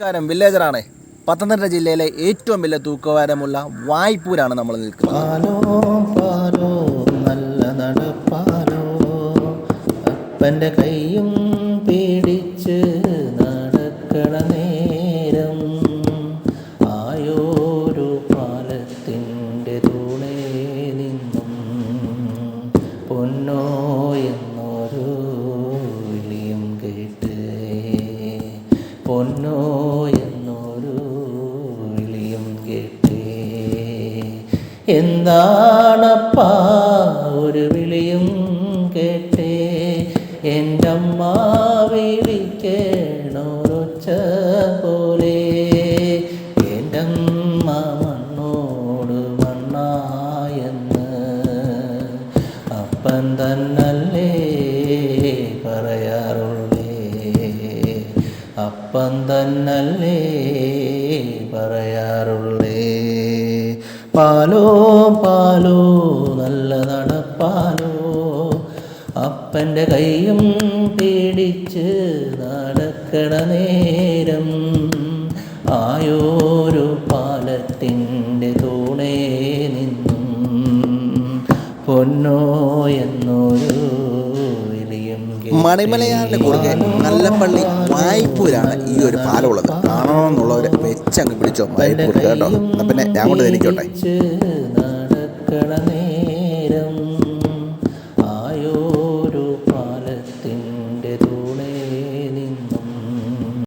നമസ്കാരം. വില്ലേജറാണ്. പത്തനംതിട്ട ജില്ലയിലെ ഏറ്റവും വലിയ തൂക്കവാരമുള്ള വായ്പൂരാണ് നമ്മൾ നിൽക്കുന്നത്. കൈയും പേടിച്ച് നടക്കണ നേരം ആയോരു പാലത്തിന്റെ തൂണേ നിന്നും പൊന്നോ പൊന്നോ എന്നൊരു വിളിയും കേട്ടേ. എന്താണപ്പാ ഒരു വിളിയും കേട്ടേ. എന്റെ അമ്മ വിളിക്കണോച്ച പോലെ. എന്റെ അമ്മ മണ്ണോട് മണ്ണായെന്ന് അപ്പൻ തന്നല്ലേ പറയാറുള്ളേ. അപ്പം തന്നല്ലേ പറയാറുള്ളേ. പാലോ പാലോ നല്ല നടപ്പാലോ. അപ്പന്റെ കൈയും പേടിച്ച് നടക്കണ നേരം ആയോരു പാലത്തിന്റെ തൂണേ നിന്നും. പൊന്നോ എന്നൊരു. മണിമലയാറിന്റെ കുറുകെ നല്ലപ്പള്ളി വായ്പൂരാണ് ഈ ഒരു പാലമുള്ളത് കാണണമെന്നുള്ളവർ വെച്ചങ്ങ് പിടിച്ചോ വായ്പൂർ കേട്ടോ. പിന്നെ ഞാൻ കൊണ്ട് എനിക്കോട്ടെ ആയോരു പാലത്തിന്റെ